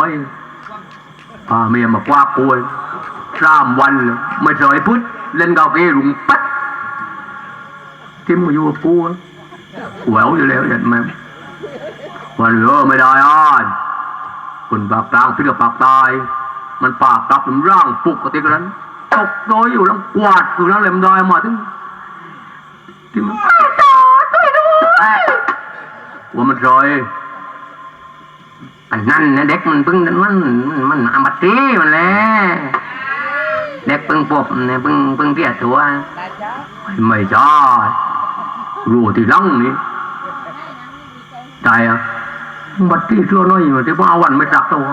ไม่พาเมียมากวากกวยสามวันเลยไม่สอยพุทธเล่นเกาเกลุงปัดทิมมาอยู่กับกูอะแหววอยู่แล้วเห็นไหมวันเออไม่ได้อ่านคนปากกลางพิษกับปากตาย มันปากกลับมันร่างปลุกกติกนั้นตกโดยอยู่แล้วกวาดอยู่แล้วเลยมันได้มาถึงที่มันไม่ต่อช่วยด้วยว่ามันซอย อันนั้นนะเด็กมันเพิ่งมันมันมันอาบัติมันแหละเด็กเพิ่งปบเนี่ยเพิ่งเพิ่งเพียตัวไม่ใช่รู้ที่หลังนี่ใจอะบัตรที่ตัวน้อยมาที่ว่าวันไม่จักตัว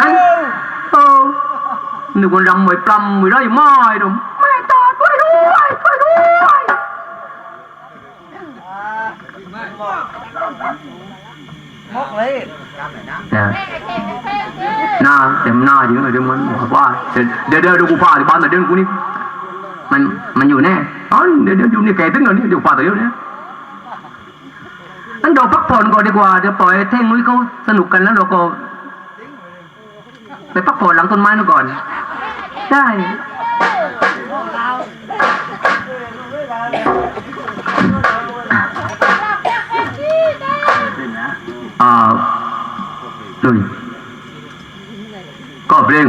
ฮันเออนึกว่ารำไม่ปลำไม่ได้ไม่ดมไม่ต่อช่วยด้วยช่วยด้วย มกเลยนะหน้าเต็มหน้าจริงเลยเดี๋ยวมันบอกว่าเดี๋ยวเดี๋ยวกูพาที่บ้านมาเดี๋ยวกูนี่มันมันอยู่แน่อ๋อเดี๋ยวเดี๋ยวอยู่นี่แกตึ้งเหรอเนี่ยเดี๋ยวพาตัวเดียวเนี่ยอันเราพักผ่อนก่อนดีกว่าเดี๋ยวปล่อยเท่งนุ้ยเขาสนุกกันแล้วเราก็ไปพักผ่อนหลังต้นไม้นู่นก่อน ได้ เพลง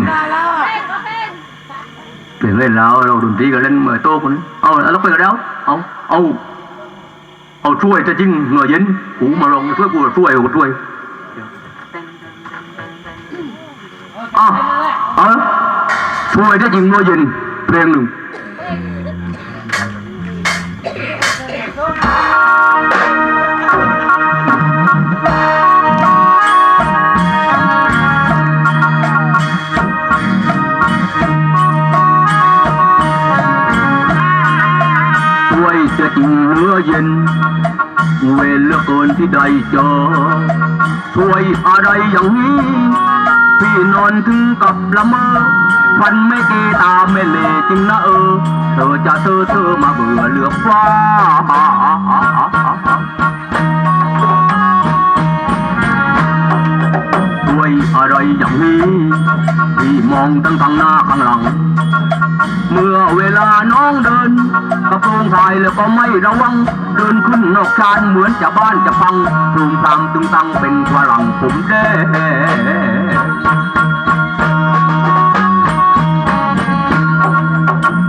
เพลงเล่นแล้วเราดนตรีก็เล่นเหมือโตคนเอาแล้วไปก็แล้วเอาเอาเอาช่วยจะจริงเงยเย็นหูมาลงช่วยกูช่วยกูช่วยอะเออช่วยจะจริงเงยเย็นเพลงหนึ่ง เหลือเย็น เวรเหลือเกินที่ได้เจอช่วยอะไรอย่างนี้ พี่นอนถึงกับละเมอพันไม่เกตาไม่เลจริงนะเออ เธอจะเธอเธอมาเบื่อเหลือกฟ้าด้วยอะไรอย่างนี้ พี่มองทั้งข้างหน้าข้างหลัง เมื่อเวลาน้องเดินกระโปรงถ่ายแล้วก็ไม่ระวัง เดินขึ้นนอกชานเหมือนจะบ้านจะพังตูมตามตึงตังเป็นฝรั่งผมแด้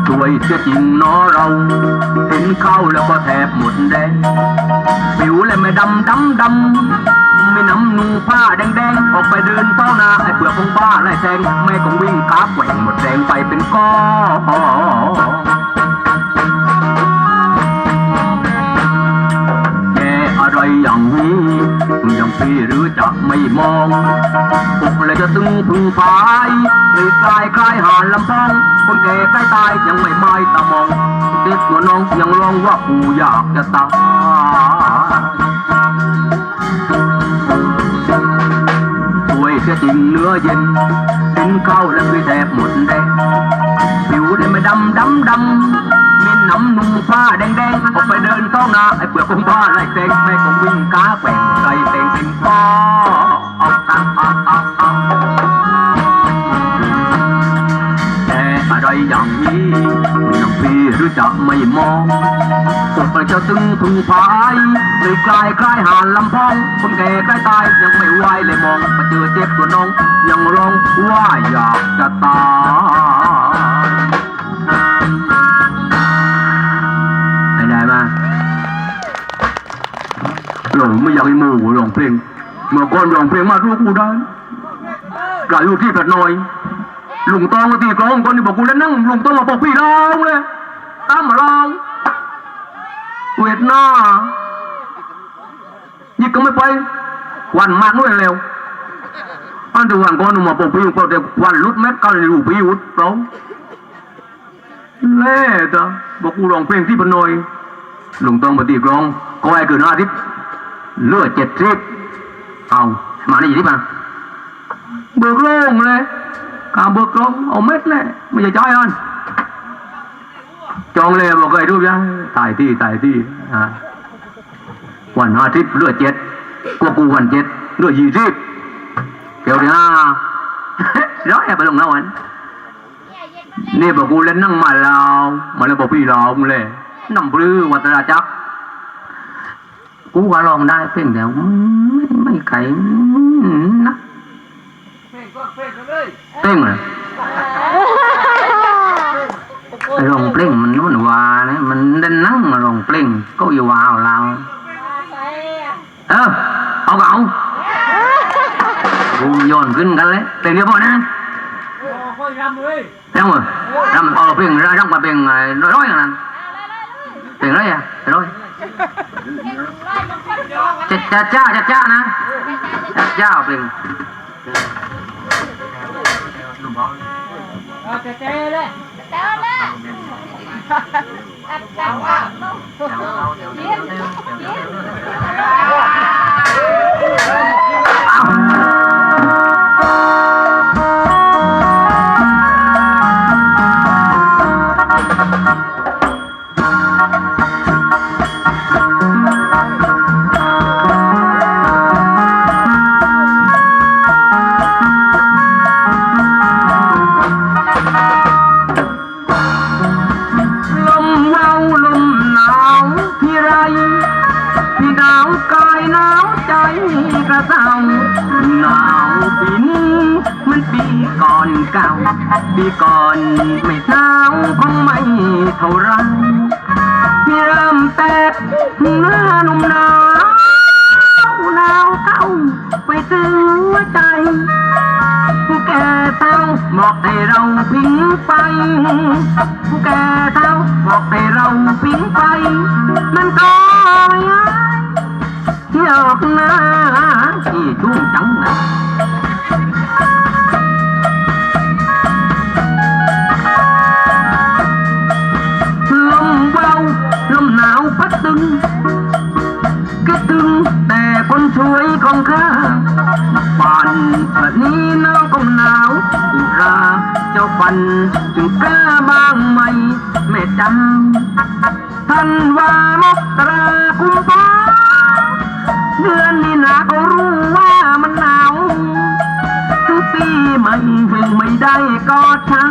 สวยเสียจริงเนาะเรา เห็นเข้าแล้วก็แทบหมดแดงผิวเลยไม่ดำดำดำ ไม่น้ำนูผ้าแดงแดงๆออกไปเดินเต้านาไอ้เปลือกของบ้าไล่แทงแม่ก็วิ่งขาแกว่งหมดแรงไปเป็นก้อนแกอะไรอย่างนี้ย่างพี่หรือจะไม่มองอกเลยจะตึงพึงพายเลยกลายคลายหานลำพอง คนแก่ใกล้ตายยังไม่ไม่ตามองเด็กตัวน้องยังร้องว่ากูอยากจะตาย ป่วยเสียจริงเนื้อเย็นกินข้าวแล้วพี่แทบหมดแดงผิวเนี่ยมาดำดำดำมีน้ำนุ่งผ้าแดงแดงๆออกไปเดินท้องนาไอ้เปลือกของผ้าไล่แทงแม่ก็วิ่งก้าแกว่งใจเต่งเป็นป้อเอา จะไม่มองอกเลยจะตึงพึงพายเลยกลายคล้ายหานลำพอง คนแก่ใกล้ตายยังไม่ไหวเลยมองมาเจอเจ็บตัวน้อง ยังร้องว่าอยากจะตายไม่ได้มาหลงไม่อยากให้หมู่ร้องเพลงเมื่อก่อนร้องเพลงมารู้กูได้กลายอยู่ที่กัดน้อยลุงตองก็ตีกลองคนนี้บอกกูแล้วนั่งลุงตองมาบอกพี่ร้องเลย มมาร้องเวทหน้ายิกก็ไม่ไปวันมากด้วยเร็วอันเดียวกันก่อนหนูมาบพี่ก็แต่วันรุดเม็ดก็เลยรู้พี่อุดร้องเล่จ้ะบอกกูร้องเพลงที่พนอยลุงตองมาตีกลองก็ไอ้เกินห้าทิศเลือดเจ็ดทิศเอามาได้ยี่ทิศมาเบิกโล่งเลยการเบิกโล่งเอาเม็ดเลยไม่ใช่ใจอัน จองเลยบอกเคยรูปยังตายที่ตายที่อ่าวันอาทิตย์เลือดเจ็ดกว่ากูวันเจ็ดเลือดยี่สิบเดี๋ยวเดี๋ยวร้อยไปลงแล้วอันนี่บอกกูเล่นนั่งมาลาวมาแล้วบอกพี่ลาวมึงเลยน้ำปลื้อวัตราจักรกูก็ลองได้เพียงแต่ไม่ไม่ไก่นะเพ่งก็เพ่งกันเลย ร้องเปล่งมันมันวาเนี่ยมันดันนั่งมรงเปล่งก็อยู่วาวเราเออเอาเก่ากูโยนขึ้นกันเลยเต็มเยอะพอนะเต็มเลรำเอาเปล่งร้องมาเปล่งร้อยๆนั่นเพลงร้อยอะร้อยจัดจ้าจัดจ้านะจัดจ้าเปล่งเจ๊เลย แต่ละตัดตัดตัยิ้มยิ้ม หนาวกายหนาวใจกระเซาหนาวปีนี้มันปีก่อนเก่า ปีก่อนไม่หนาวคงไม่เท่าไรพี่เริ่มแตกหน้าหนุ่มหนาวหนาวเข้าไปถึงหัวใจผู้แก่เท่าบอกให้เราพิงไปผู้แก่เท่าบอกให้เราพิงไป มันก็ไม่หาย เที่ยวข้างหน้าที่ชุ่มจังนะลมเบาลมหนาวพัดตึงคิดถึงแต่คนช่วยของข้าป่นแบบนี้น้องก็หนาวอุราเจ้าปันจึงกล้าบ้างไหมแม่จำท่านว่ามกราคุมพา เดือนนี้นาก็รู้ว่ามันหนาวถึงปีใหม่ยังไม่ได้กอดช้า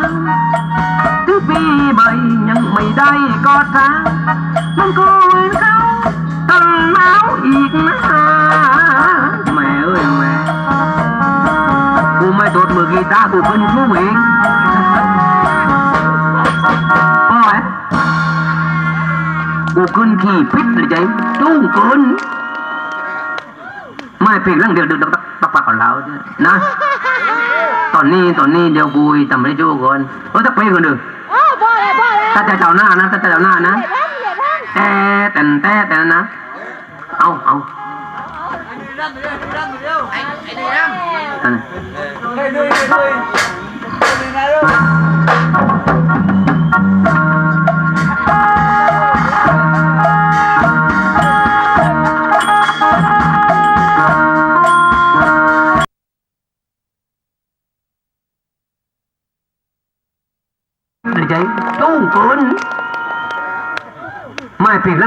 ถึงปีใหม่ยังไม่ได้กอดช้ามันก็เหมือนเขาต้นหนาวอีกนะแม่เอ้ยแม่กูไม่โดมือกีตาร์กูเป็นผู้เองกูขึ้นขี่พิษเลยใจจุ้งเกิน ไม่เพียงเรื่องเดียวเดือดตักปักของเราเนี่ยนะ ตอนนี้ตอนนี้เดี๋ยวกูทำไม่ได้จู้ก่อนเออถ้าเพลงกันเด้อโอ้พอเลยพอเลยถ้าจะเจ้าหน้านะถ้าจะเจ้าหน้านะอย่าทั้งอย่าทั้งแต่แต่แต่แต่นะ เอาเอาไอ้นี่รำไปเร็วรำไปเร็วไอ้ไอ้นี่รำ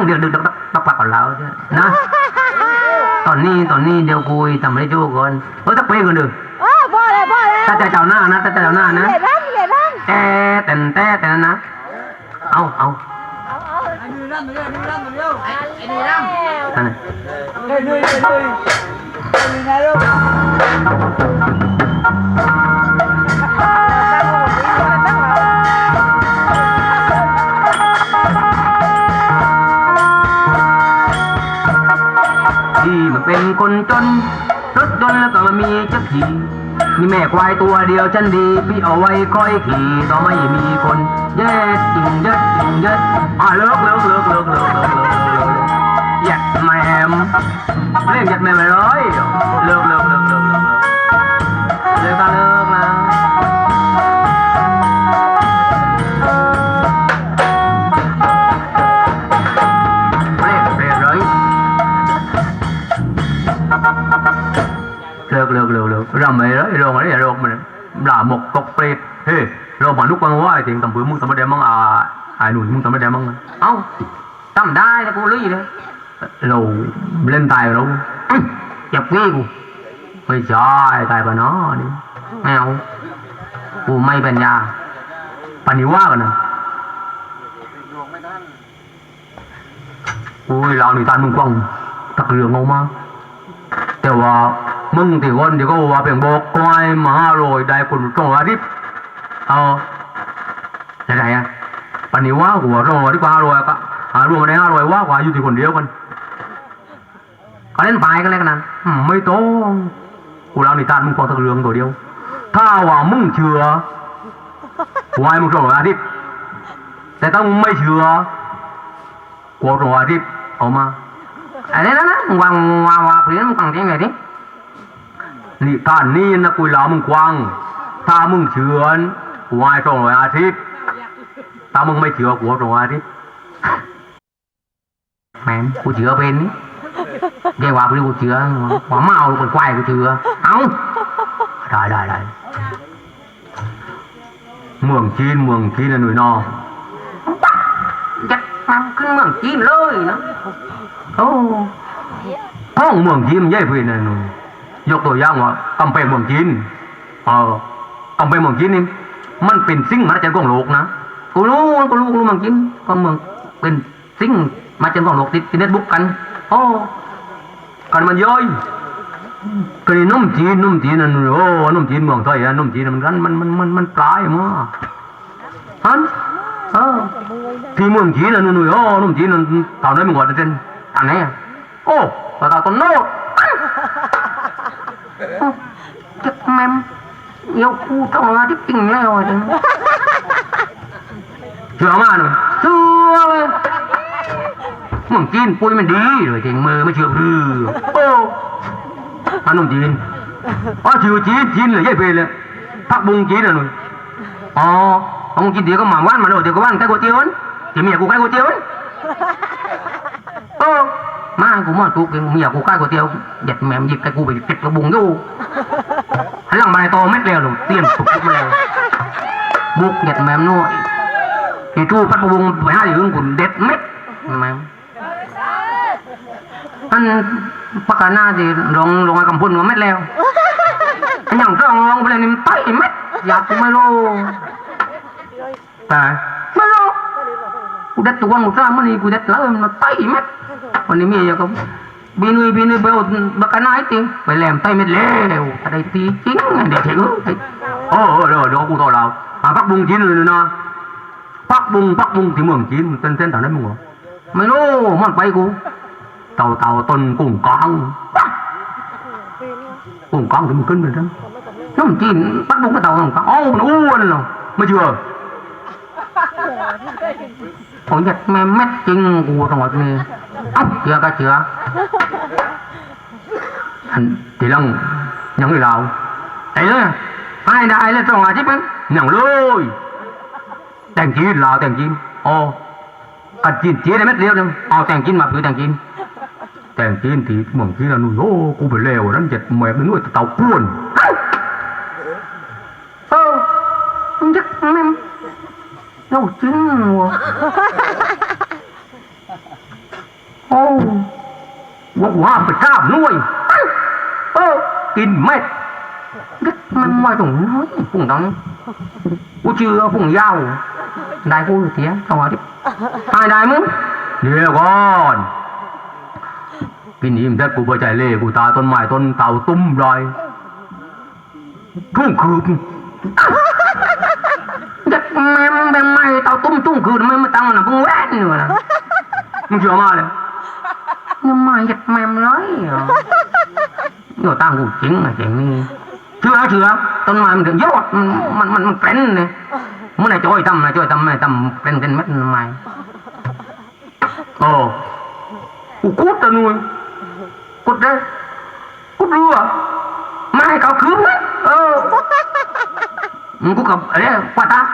udah udah udah พี่มันเป็นคนจน รถจนแล้วก็มามีจะขี่มีแม่ควายตัวเดียวฉันดี พี่เอาไว้คอยขี่ต่อไม่มีคนเย็ดจริงเย็ดจริงเย็ดอ่าเลิกเลิกเลิกเลิกเลิกเลิกเลิกเย็ดแม่เล่นเย็ดแม่ไม่ร้อยเลิกเลิก รำไม่เลยลงอะไรอย่าลงมันหลาหมกกกเปรตเฮ้ยเรามานุกมันว่าไอ้จริงตำปือมึงทำไม่ได้มั้งอ่าไอ้หนุ่ยมึงทำไม่ได้มั้งเอ้าทำได้แต่กูลุยเลยเราเล่นตายเราจับกี้กูไม่ใช่ตายปะเนาะนี่ไม่เอากูไม่เป็นยาปนนี้ว่ากันนะโอ้ยเราหนีตานมึงกว้างตักเรืองออกมาแต่ว่า มึงที่คนที่ก็ว่าเป็นบอกกวายมาโรยได้คนตรงอาทิตย์เอาอะไรอะปนนี้ว่ากูว่าตรงอาทิตย์กว่าโรยก็หารวมมาได้ห้าโรยว่ากว่าอยู่ที่คนเดียวกันก็เล่นไปกันเลยกันนั้นไม่ต้องกูเล่านิทานมึงฟังตักเรื่องตัวเดียว ถ้าว่ามึงเชื่อวายมึงตรงอาทิตย์แต่ถ้ามึงไม่เชื่อกูตรงอาทิตย์เอามาอันนี้นะนะวางวางวาเปลี่ยนมึงฟังที่ไงดิ นี่ท่านนี่นะกุยลามึงกวางถ้ามึงเชื่อนวายตรงอาทิตย์ถ้ามึงไม่เชื่อกูตรงอาทิตย์แม่กูเชื่อเป็นนี่เดี๋ยวว่าพี่กูเชื่อว่ามเอาลูกเป็นควายกูเชื่อเอาได้ได้ได้เมืองจีนเมืองจีนนะหนุ่ยนอยัดมันขึ้นเมืองจีนเลยนะโอ้ห้องเมืองจีนใหญ่เพื่อนนะหนูย ยกตัวอย่างว่ากำแพงเมืองจีนเออกำแพงเมืองจีนนี่มันเป็นสิ่งมหัศจรรย์ของโลกนะกูรู้กูรู้กูรู้เมืองจีนก็เมืองเป็นสิ่งมหัศจรรย์ของโลกติดเน็ตบุ๊กกันโอ้กันมันย่อยก็นี่นุ่มจีนนุ่มจีนนั่นโอ้นุ่มจีนเมืองไทยอะนุ่มจีนมันรันมันมันมันมันปลายมาฮันเออที่เมืองจีนน่ะนู่นโอ้นุ่มจีนนั่นตอนนั้นมึงว่าเด่นอันไหนอะโอ้ปตาต้นโน้ แมมเดี๋ยวกูต้องมาที่จริงแล้วอะจังเชื่อมาหน่อยเชื่อเลยเมืองจีนปุ้ยมันดีเลยจริงมือไม่เชื่อพือโอ้อันนุ่มจีนอ๋อชื่อจีนจีนเลยยัยเพลเลยพักบุงจีนน่ะหนุ่ยอ๋อ มากูมาทุกูป็นเมียกูใกล้ก๋วยเตี๋ยวเด็ดแหมมหยิบแต่กูไปติดกระบุงอยู่หัหลังใบโตไม่เร็วหรือเตี้ยนสุกมาแล้วบุกเด็ดแหมมนู่นไอ้ตู้พัดกระบุงไปห้าอยู่กุนเด็ดเม็ดแมมอันปากกาหน้าที่ลงลงไอ้กำพุ่นมาไม่เแล้วอันอย่างก็ลงไปเลยนิ่มไตเม็ดอยากไม่รู้แต่ไม่รู้กูเด็ดตัวกูซ่ามันนี่กูเด็ดแล้วมันไตเม็ด วันนี้มีอย่างก็บินุยบินุยเบลบักนายติไปแหลมไต่เม็ดแล้วอะไรตีจริงเด็กเถงโอ้โหเดี๋ยวเดี๋ยวกูต่อเรามาพักบุงจีนเลยนะพักบุงพักบุงที่เมืองจีนเต้นเต้นแถวนั้นมึงเหรอไม่รู้มันไปกูเต่าเต่าต้นกุ้งกองกุ้งกองที่มึงขึ้นไปทั้งน้ำจีนพักบุงก็เต่ากุ้งกองโอ้มันอ้วนเหรอไม่เชื่อ Ủa giật mẹ mét chân của thằng ngọt này Ốc chưa cá chưa thì lòng những người lão ấy là ai đã ai là trong nhà chứ bên nhận lôi tèn chi lão tèn chi ô cần chín chế để mất liêu đâu ô tèn chín mà cứ tèn chín tèn chín thì mong khi là nuôi ô cô bị lèo lắm chật mẹ bị nuôi tàu cuồn ô chắc em đâu chín mùa โอ้ว่าว่าไปก้ามนุ้ยเออกินเม็ดนึกมันว่าตรงน้อยพุงต้งกูเชื่อพุงยาวได้กูเสียจังหวะที่ตายได้มึงเดี๋ยวก่อนกินอิ่มแท้กูพอใจเล่กูตาต้นไม้ต้นเต่าตุ้มลอยทุ่งคืบเด็กแม่แม่เต่าตุ้มทุ่งคืบไม่มาตั้งนะเพิ่งแว่นอยู่นะมึงเชื่อมาเลย อมกูเชื่อ Anh quay là tin là vào đây เข้มมึงกินนะกูเชื่อเข้มมึงกูไม่ไหนโอ้ง Có phần chữ của thằng วันมึงตั้ง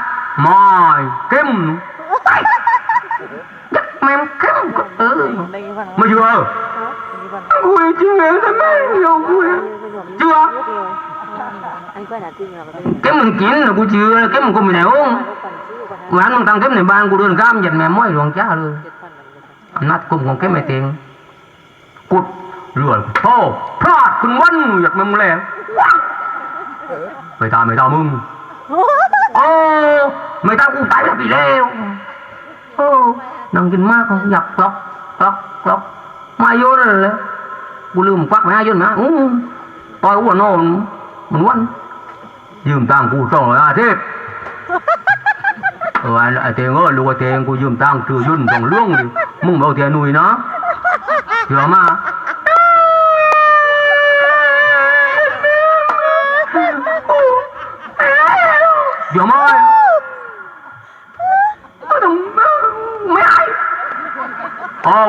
เข้มในบ้าน กูเดินข้ามยันแม่ม้อยหลวงจ้าเลย Cái phần là อำนาจกลุ่มของเข้มไม่เต็งกุดเรือโทพลาดคุณวันอยากมึงแล้วไม่ตาม ไม่ตามมึงโอ้ไม่ตากูตายแล้วพี่แล้วโอ้นั่งกินมากอยากกลอกกลอกกลอกมาโยนเลยกูลืมควักมาโยนมาอู้ต่อยหัวนอนมันวันยืมตังกูสองร้อยห้าสิบเออไอเตงเออลูกไอ้เตงกูยืมตังค์คือยุ่นสองเรื่องดิมึงเอาเตียนุ่ยนะเดี๋ยวมาเดี๋ยวมาไม่ไอ้ เอา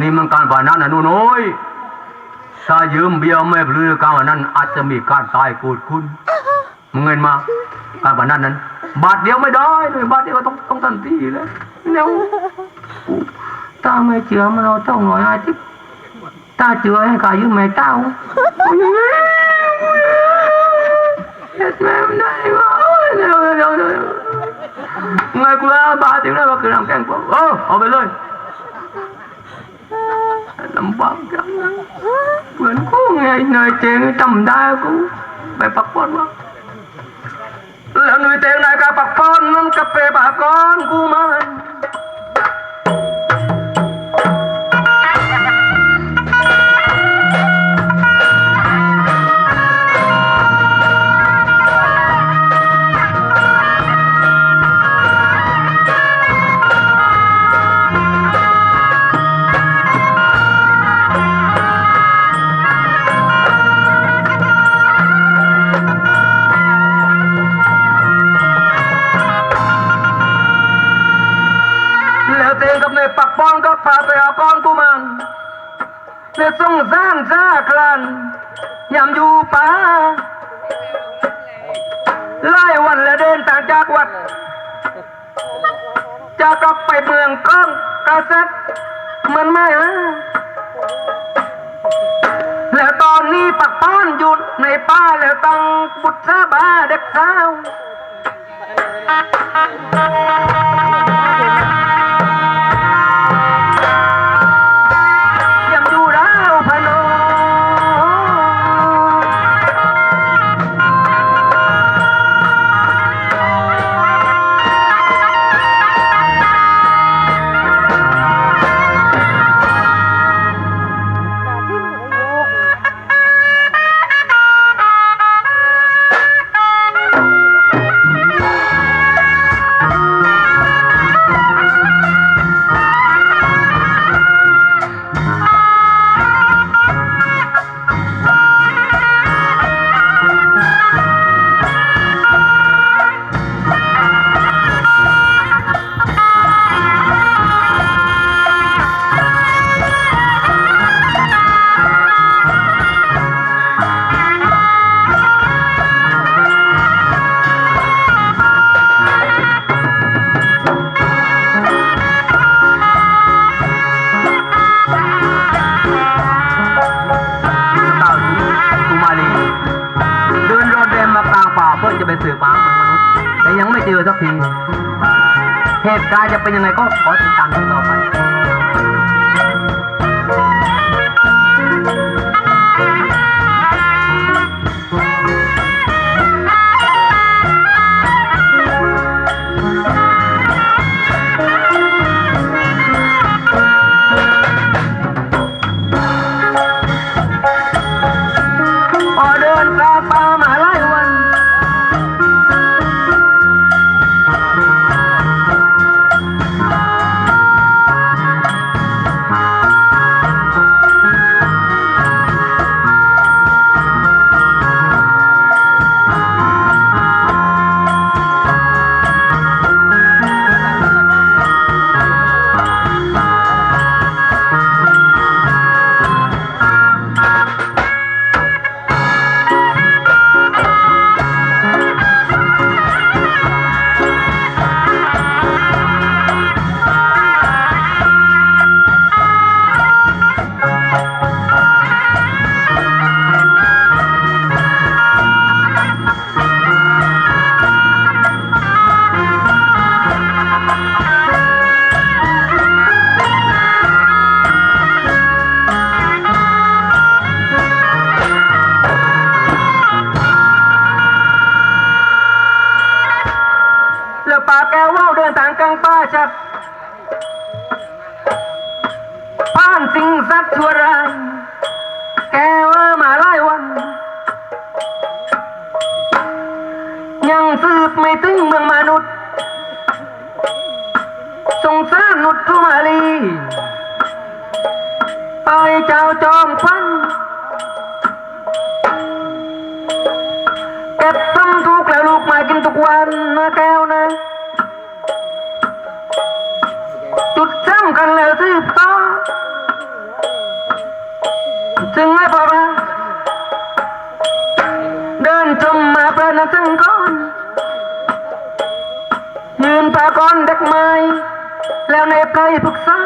นี่มันการบานันนะหนูน้อยถ้ายืมเบี้ยไม่พลือการวันนั้นอาจจะมีการตายโกรธคุณมึงเงินมาการวันนั้นนั้น บาทเดียวไม่ได้เลยบาทเดียวก็ต้องต้องทันทีเลยเนี่ยถ้าไม่เชื่อมันเราต้องหน่อยอาทิตย์ถ้าเชื่อให้กายยืมไม่เต้าโอ้ยเฮ็ดแม่ไม่ได้วะโอ้ยเดี๋ยวเดี๋ยวเดี๋ยวไงกูละบาทถึงได้ว่าคือน้ำแกงกว่าเออเอาไปเลย ลำบากจังนะเหมือนกูไงเหนื่อยเจงจำได้กูไปปักปอนวะแล้วหนุ่ยเจงได้กับปักปอนนั่นกับเปปากอนกูมัน เหตุการณ์จะเป็นยังไงก็ขอติดตามกันต่อไป มแล้วในไพรพฤกษา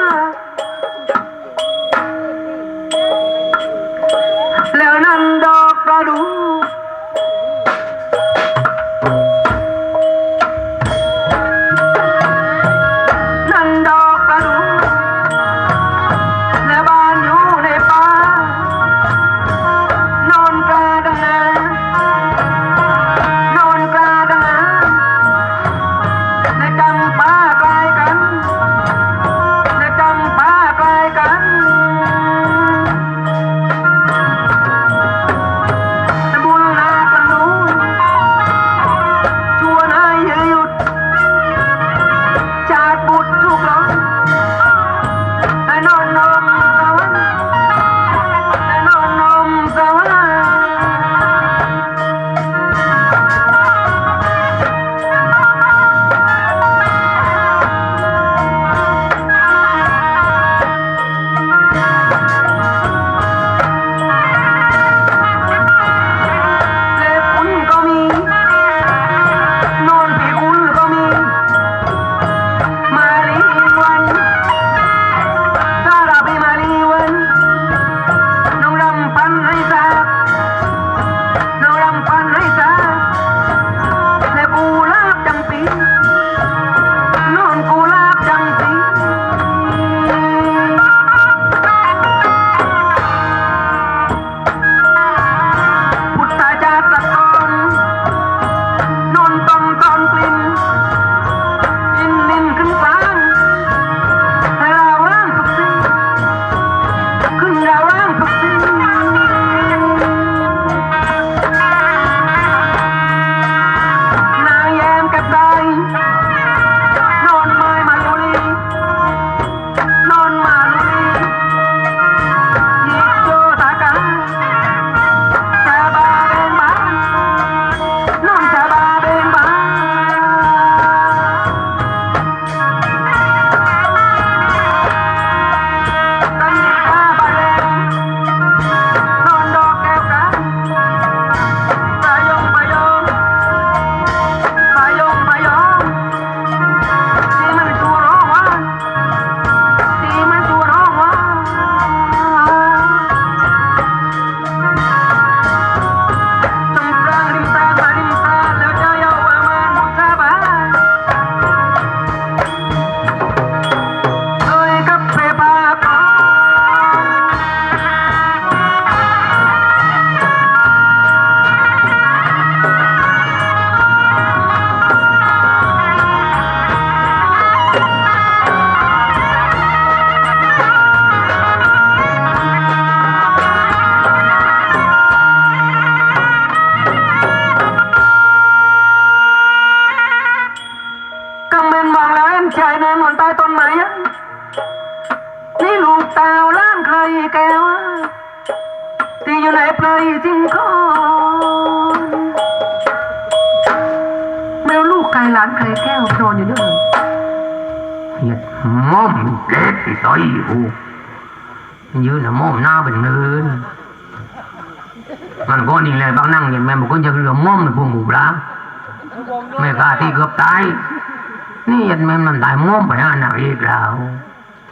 นี่ยันมันมันได้ม่อมไปหน้าหนาอีกแล้ว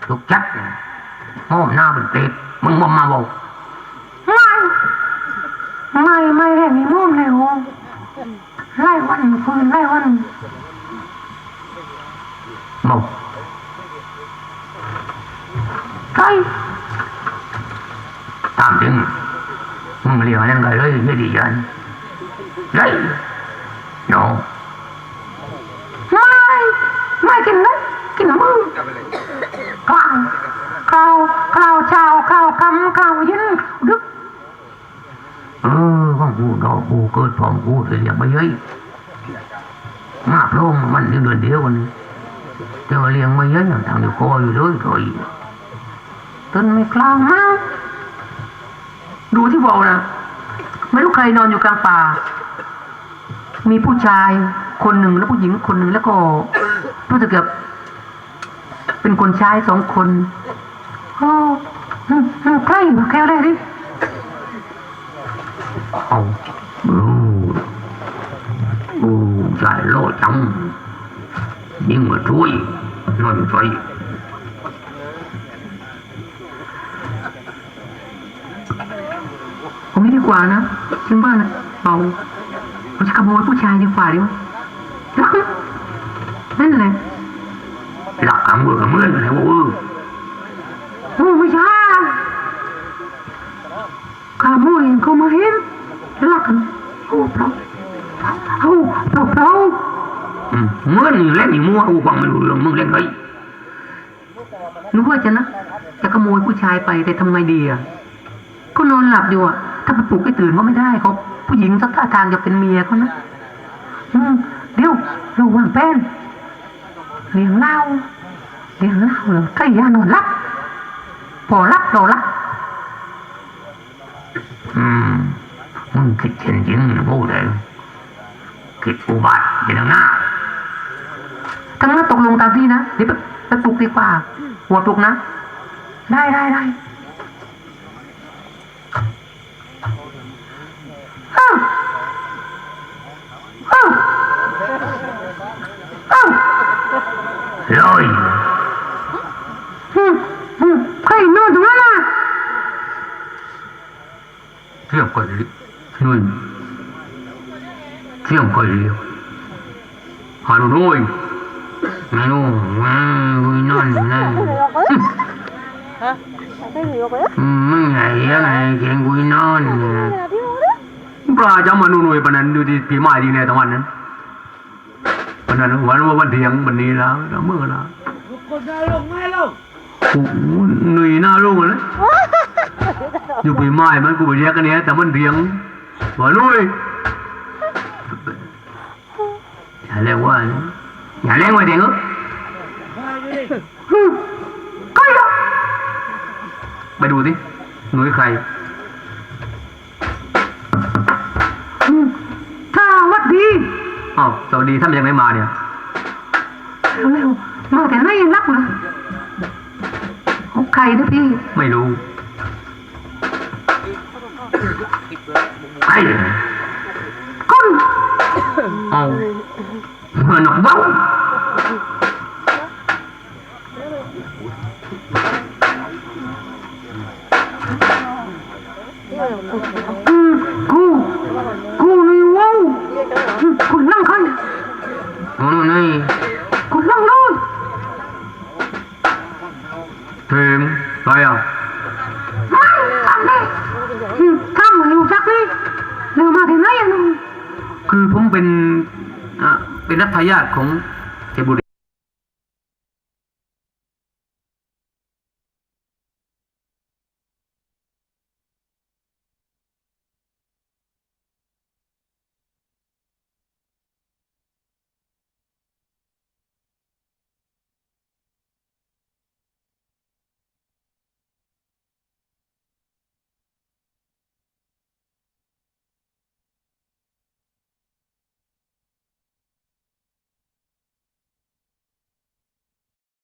ถูกจัดม้วนหน้าเป็นติดมึงม่อมมาบอกไม่ไม่ไม่แด้มีม้วนเลยโอไล่วันฟืนไล่วันบอกใช่ตามจริงมึงเลี้ยงนั่นก็เลยไม่ดีจันได้ no คราวคราวเช้าคราวคำคราวเย็นดึกเออของกูดอกกูเกิดพร้อมกูเลยอย่างไม่เย้ยมาพร้อมมันเดือนเดียวกันแต่ว่าเลี้ยงไม่เย้ยทางเดียวคออยู่เลยถอยต้นไม่กล้ามากดูที่บอกนะไม่รู้ใครนอนอยู่กลางป่า มีผู้ชายคนหนึ่งแล้วผู้หญิงคนหนึ่งแล้วก็รู้สึกแบบเป็น คนชายสองคนโอ้อืมอืมใครแค่อะไรดิเอาโอ้โอ้ใส่โลจังยิ่งมาช่วยนอนไฟผมไม่ดีกว่านะฉันว่านะเราเราจะขโมยผู้ชายดีกว่าดีวะนั่นแหละหลักคำ เบื่อเมื่อนแล้วเออโอ้ไม่ใช่ขโมยเขามาเห็นลักกันโอ้เปล่าโอ้เปล่าเปล่าอืมเมื่อนเล่นอย่มั่วกูฟังไม่รู้เรื่องมึงเล่นไรนึกว่าจะนะจะขโมยผู้ชายไปแต่ทำไงดีอะก็นอนหลับอยู่อะถ้าไปปลุกให้ตื่นก็ไม่ได้เขาผู้หญิงสักท่าทางจะเป็นเมียเขานะเดี๋ยวระวังแป้นเลี้ยงเหล้า ใกล้ยานอนหลับพอรับเราละอืมมึงคิดเช่นจริงนะพูดเลยคิดอุบัติอย่างหน้าทั้งนั้นตกลงตามพี่นะเดี๋ยวไปปลุกดีกว่า หัวปลุกนะ ได้ได้ได้อ้าวอ้าวอ้าวเลย อืมอืมใครนอนตรงนั้นน่ะ เที่ยงก่อนเลยนู่นเที่ยงก่อนเลยฮารุโรยไม่รู้ว่ากูนอนอยู่นั่น Hả? Cái gì vậy? มึงไงยังไงเก่งกูนอนเนี่ย Cái là đi đâu đó? ปลาจะมาหนุ่ยปนันดูดีปีใหม่ดีเนี่ยตะวันนั้นปนันวันว่าวันเถียงวันนี้แล้วแล้วเมื่อแล้ว Con ra lông ngay lông โอ้โหหนุ่ยหน้าลูกเลย อยู่ปีใหม่มันกูไปเรียกกันเนี้ยแต่มันเถียงว่าลุยอย่าเรียกว่านะอย่าเรียกว่าเถียงเออ Hai đi đi อืมใครอะไปดูสิหนุ่ยใครอืมถ้าวัดดีอ้าวสวัสดีท่านยังไม่มาเนี่ยเร็วๆมาแต่ไหนยังรับเลยเอาใครนะพี่ ไม่รู้ ไอ้คนเอาเทายาทของเจบุรี